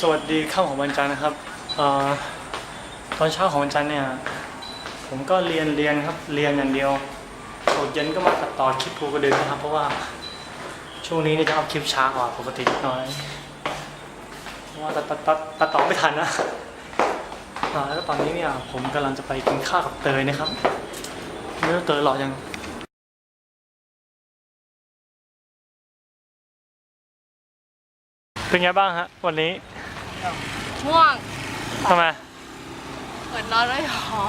สวัสดีข้าวของวันจันทร์นะครับอตอนเช้าของวันจันทร์เนี่ย ผมก็เรียนเรียนครับเรียนอย่างเดียวตกเย็นก็มาตัดต่อคลิปภูกระดึงนะครับ เพราะว่าช่วงนี้เนี่ยจะเอาคลิปช้ากว่าปกตินิดหน่อยเพราะว่าตัดตัดตัดตัดต่อไม่ทันนะแล้วตอนนี้เนี่ยผมกำลังจะไปกินข้าวกับเตยนะครับไม่รู้เตยหล่อยังเป็นไงบ้างฮะวันนี้ ม่วงทำไม เหมือนนอนไม่พอ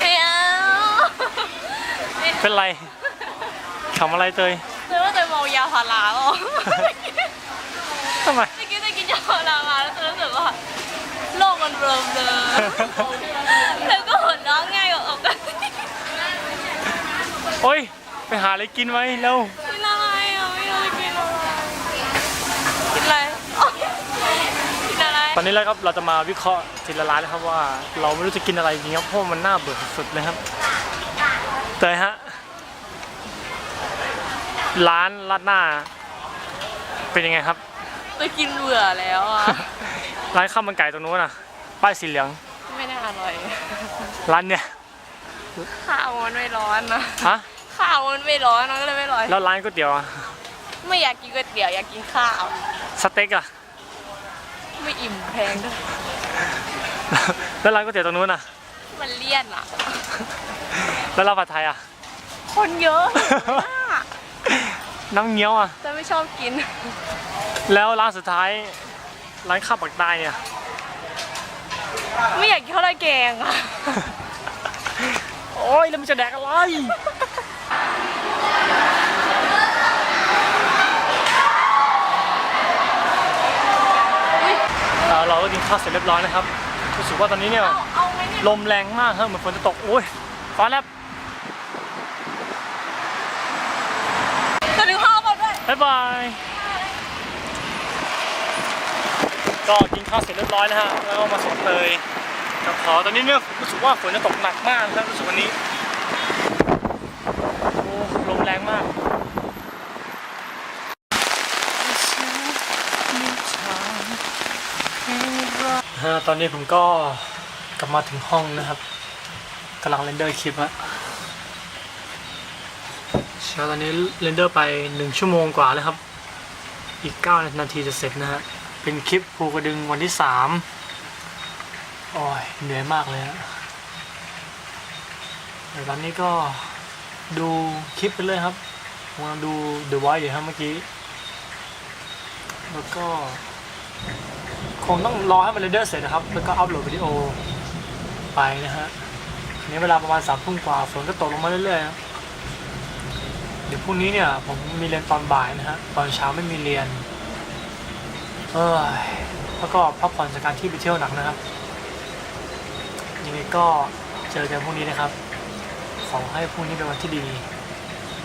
ไม่เอาเป็นไรขำอะไรเตยเลยว่าจะเมายาพาราอะทำไมเมื่อกี้จะกินยาพารามาแล้วรู้สึกว่าโลกมันเบลอเบลอเธอก็หัวเราะง่ายกว่าอกกันโอ้ย ไปหาอะไรกินไว้เร็ว กินอะไรอะไม่รู้จะกินอะไรกินอะไรอ๋อกินอะไร ตอนนี้แล้วครับเราจะมาวิเคราะห์ทีละร้านนะครับว่าเราไม่รู้จะกินอะไรจริงครับเพราะมันน่าเบื่อสุดๆเลยครับเตยฮะร้านราดหน้า เป็นยังไงครับ ไปกินเบื่อแล้วอะ ร้านข้าวมันไก่ตรงนู้นน่ะ ป้ายสีเหลือง ไม่น่าอร่อย ร้านเนี่ยข้าวมันไม่ร้อนนะฮะข้าวมันไม่ร้อนนะก็เลยไม่ร้อนแล้วร้านก๋วยเตี๋ยวอะไม่อยากกินก๋วยเตี๋ยวอยากกินข้าว สเต็กอะ ไม่อิ่มแพงด้วยแล้วร้านก๋วยเตี๋ยวตรงนู้นน่ะ มันเลี่ยนอะ แล้วเราผัดไทยอะคนเยอะมากน้ำเงี้ยวอะแต่ไม่ชอบกิน แล้วร้านสุดท้าย ร้านข้าวปักใต้เนี่ย ไม่อยากกินข้าวราดแกงอะ โอ้ยแล้วมันจะแดกอะไร เอ่อเรา ก็กินข้าวเสร็จเรียบร้อยนะครับรู้สึกว่าตอนนี้เนี่ยเอาเอาไหมเนี่ยลมแรงมากครับเหมือนฝนจะตกโอ้ยฟ้าแลบจะถึงข้าวก่อนด้วยบ๊ายบายก็กินข้าวเสร็จเรียบร้อยแล้วฮะแล้วก็มาสวนเตยกับขอตอนนี้เนี่ยรู้สึกว่าฝนจะตกหนักมากนะครับรู้สึกวันนี้ โอ้ลมแรงมาก ฮะตอนนี้ผมก็กลับมาถึงห้องนะครับกำลังเรนเดอร์คลิปอะเช้าตอนนี้เรนเดอร์ไปหนึ่งชั่วโมงกว่าแล้วครับ อีก 9 นาทีจะเสร็จนะฮะเป็นคลิปภูกระดึงวันที่ 3 โอ้ย เหนื่อยมากเลยฮะแต่ตอนนี้ก็ดูคลิปไปเลยครับผมกำลังดู The Voice อยู่ครับเมื่อกี้ แล้วก็ คงต้องรอให้มันเรนเดอร์เสร็จนะครับ แล้วก็อัพโหลดวิดีโอไปนะฮะนี้เวลาประมาณสามทุ่มกว่าฝนก็ตกลงมาเรื่อยๆนะเดี๋ยวพรุ่งนี้เนี่ยผมมีเรียนตอนบ่ายนะฮะ ตอนเช้าไม่มีเรียน เอ้ยแล้วก็พักผ่อนจากการที่ไปเที่ยวหนักนะครับ ยังไงก็เจอกันพรุ่งนี้นะครับ ขอให้พรุ่งนี้เป็นวันที่ดี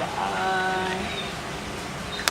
บาย